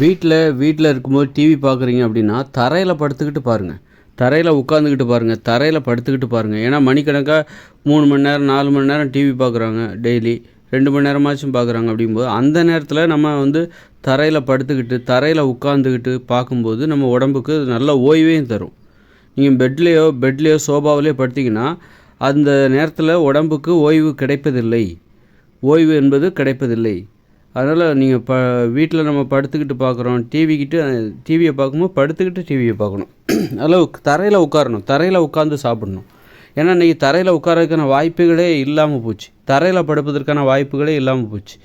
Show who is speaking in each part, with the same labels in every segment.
Speaker 1: வீட்டில் வீட்டில் இருக்கும்போது டிவி பார்க்குறீங்க அப்படின்னா தரையில் படுத்துக்கிட்டு பாருங்கள் தரையில் உட்காந்துக்கிட்டு பாருங்கள் தரையில் படுத்துக்கிட்டு பாருங்கள் ஏன்னா மணிக்கணக்காக மூணு மணி நேரம் நாலு மணி நேரம் டிவி பார்க்குறாங்க டெய்லி ரெண்டு மணி நேரமாச்சும் பார்க்குறாங்க அப்படிங்கும்போது அந்த நேரத்தில் நம்ம வந்து தரையில் படுத்துக்கிட்டு தரையில் உட்காந்துக்கிட்டு பார்க்கும்போது நம்ம உடம்புக்கு நல்ல ஓய்வையும் தரும். நீங்கள் பெட்லேயோ பெட்லேயோ சோபாவிலையோ படுத்திங்கன்னா அந்த நேரத்தில் உடம்புக்கு ஓய்வு கிடைப்பதில்லை. ஓய்வு என்பது கிடைப்பதில்லை. அதனால் நீங்கள் ப வீட்டில் நம்ம படுத்துக்கிட்டு பார்க்குறோம் டிவிக்கிட்டு டிவியை பார்க்கும்போது படுத்துக்கிட்டு டிவியை பார்க்கணும் அதில் தரையில் உட்காரணும். தரையில் உட்காந்து சாப்பிடணும். ஏன்னா இன்றைக்கி தரையில் உட்காரதுக்கான வாய்ப்புகளே இல்லாமல் போச்சு. தரையில் படுப்பதற்கான வாய்ப்புகளே இல்லாமல் போச்சு.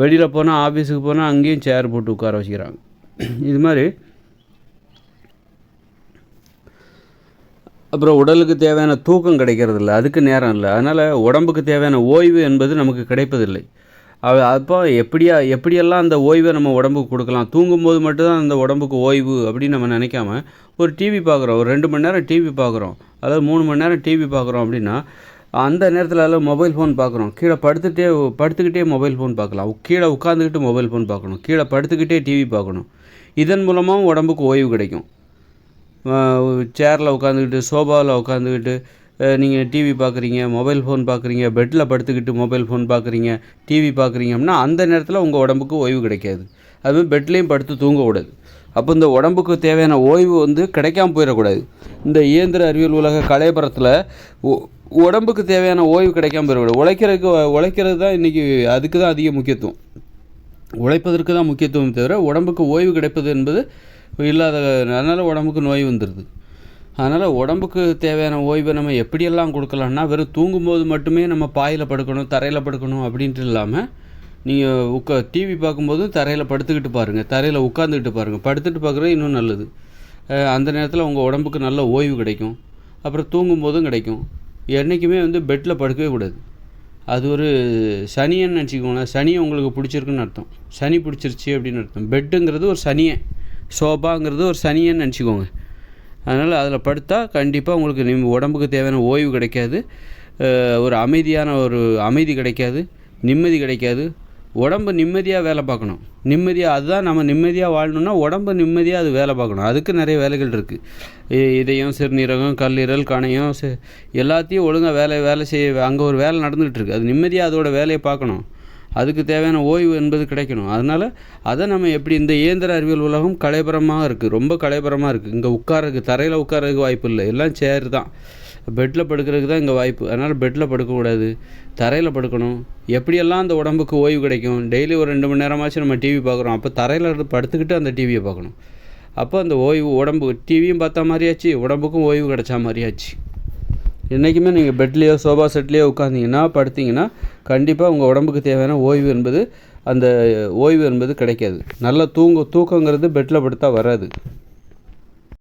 Speaker 1: வெளியில் போனால் ஆஃபீஸுக்கு போனால் அங்கேயும் சேர் போட்டு உட்கார வச்சுக்கிறாங்க. இது மாதிரி அப்புறம் உடலுக்கு தேவையான தூக்கம் கிடைக்கிறதில்ல. அதுக்கு நேரம் இல்லை. அதனால் உடம்புக்கு தேவையான ஓய்வு என்பது நமக்கு கிடைப்பதில்லை. அப்போ எப்படியா எப்படியெல்லாம் அந்த ஓய்வை நம்ம உடம்புக்கு கொடுக்கலாம்? தூங்கும்போது மட்டும்தான் அந்த உடம்புக்கு ஓய்வு அப்படின்னு நம்ம நினைக்காம ஒரு டிவி பார்க்குறோம். ஒரு ரெண்டு மணி நேரம் டிவி பார்க்குறோம். அதாவது மூணு மணி நேரம் டிவி பார்க்குறோம் அப்படின்னா அந்த நேரத்தில் எல்லாம் மொபைல் ஃபோன் பார்க்குறோம். கீழே படுத்துகிட்டே படுத்துக்கிட்டே மொபைல் ஃபோன் பார்க்கலாம். கீழே உட்காந்துக்கிட்டு மொபைல் ஃபோன் பார்க்கணும். கீழே படுத்துக்கிட்டே டிவி பார்க்கணும். இதன் மூலமாகவும் உடம்புக்கு ஓய்வு கிடைக்கும். சேரில் உட்காந்துக்கிட்டு சோபாவில் உட்காந்துக்கிட்டு நீங்கள் டிவி பார்க்குறீங்க மொபைல் ஃபோன் பார்க்குறீங்க பெட்டில் படுத்துக்கிட்டு மொபைல் ஃபோன் பார்க்குறீங்க டிவி பார்க்குறீங்க அப்படின்னா அந்த நேரத்தில் உங்கள் உடம்புக்கு ஓய்வு கிடைக்காது. அதுவும் பெட்லேயும் படுத்து தூங்கக்கூடாது அப்போ இந்த உடம்புக்கு தேவையான ஓய்வு வந்து கிடைக்காம போயிடக்கூடாது. இந்த இயந்திர அறிவியல் உலக கலையபுரத்தில் உடம்புக்கு தேவையான ஓய்வு கிடைக்காம போயிடக்கூடாது. உழைக்கிறதுக்கு உழைக்கிறது தான் இன்றைக்கி அதுக்கு தான் அதிக முக்கியத்துவம். உழைப்பதற்கு தான் முக்கியத்துவம் தவிர உடம்புக்கு ஓய்வு கிடைப்பது என்பது இல்லாத அதனால் உடம்புக்கு நோய் வந்துடுது அதனால் உடம்புக்கு தேவையான ஓய்வை நம்ம எப்படியெல்லாம் கொடுக்கலாம்னா வெறும் தூங்கும்போது மட்டுமே நம்ம பாயில் படுக்கணும் தரையில் படுக்கணும் அப்படின்ட்டு இல்லாமல் நீங்கள் உட்கா டிவி பார்க்கும்போது தரையில் படுத்துக்கிட்டு பாருங்கள் தரையில் உட்காந்துக்கிட்டு பாருங்கள் படுத்துட்டு பார்க்குறது இன்னும் நல்லது. அந்த நேரத்தில் உங்கள் உடம்புக்கு நல்ல ஓய்வு கிடைக்கும். அப்புறம் தூங்கும்போதும் கிடைக்கும். என்றைக்குமே வந்து பெட்டில் படுக்கவே கூடாது. அது ஒரு சனியன்னு நினச்சிக்கோங்களேன். சனியை உங்களுக்கு பிடிச்சிருக்குன்னு அர்த்தம். சனி பிடிச்சிருச்சு அப்படின்னு அர்த்தம். பெட்டுங்கிறது ஒரு சனியை. சோபாங்கிறது ஒரு சனியன்னு நினச்சிக்கோங்க. அதனால் அதில் படுத்தால் கண்டிப்பாக உங்களுக்கு நிம் உடம்புக்கு தேவையான ஓய்வு கிடைக்காது. ஒரு அமைதியான ஒரு அமைதி கிடைக்காது. நிம்மதி கிடைக்காது. உடம்பு நிம்மதியாக வேலை பார்க்கணும். நிம்மதியாக அதுதான் நம்ம நிம்மதியாக வாழணும்னா உடம்பு நிம்மதியாக அது வேலை பார்க்கணும். அதுக்கு நிறைய வேலைகள் இருக்குது இதயம் சிறுநீரகம் கல்லீரல் கணையம் எல்லாத்தையும் ஒழுங்காக வேலை வேலை செய்ய அங்கே ஒரு வேலை நடந்துகிட்டுருக்கு அது நிம்மதியாக அதோட வேலையை பார்க்கணும். அதுக்கு தேவையான ஓய்வு என்பது கிடைக்கணும். அதனால் அதை நம்ம எப்படி இந்த இயந்திர அறிவியல் உலகம் கலைபரமாக இருக்குது ரொம்ப கலைபரமாக இருக்குது இங்கே உட்காரக்கு தரையில் உட்காரதுக்கு வாய்ப்பு இல்லை. எல்லாம் சேர் தான். பெட்டில் படுக்கிறதுக்கு தான் இங்கே வாய்ப்பு. அதனால் பெட்டில் படுக்கக்கூடாது. தரையில் படுக்கணும். எப்படியெல்லாம் அந்த உடம்புக்கு ஓய்வு கிடைக்கும்? டெய்லி ஒரு ரெண்டு மணி நேரமாச்சும் நம்ம டிவி பார்க்குறோம். அப்போ தரையில் படுத்துக்கிட்டு அந்த டிவியை பார்க்கணும். அப்போ அந்த ஓய்வு உடம்பு டிவியும் பார்த்தா மாதிரியாச்சு உடம்புக்கும் ஓய்வு கிடைச்சா மாதிரியாச்சு. என்றைக்குமே நீங்கள் பெட்லேயோ சோஃபா செட்லேயோ உட்காந்திங்கன்னா படுத்தீங்கன்னா கண்டிப்பாக உங்கள் உடம்புக்கு தேவையான ஓய்வு என்பது அந்த ஓய்வு என்பது கிடைக்காது. நல்ல தூங்க தூக்கங்கிறது பெட்டில் படுத்தால் வராது.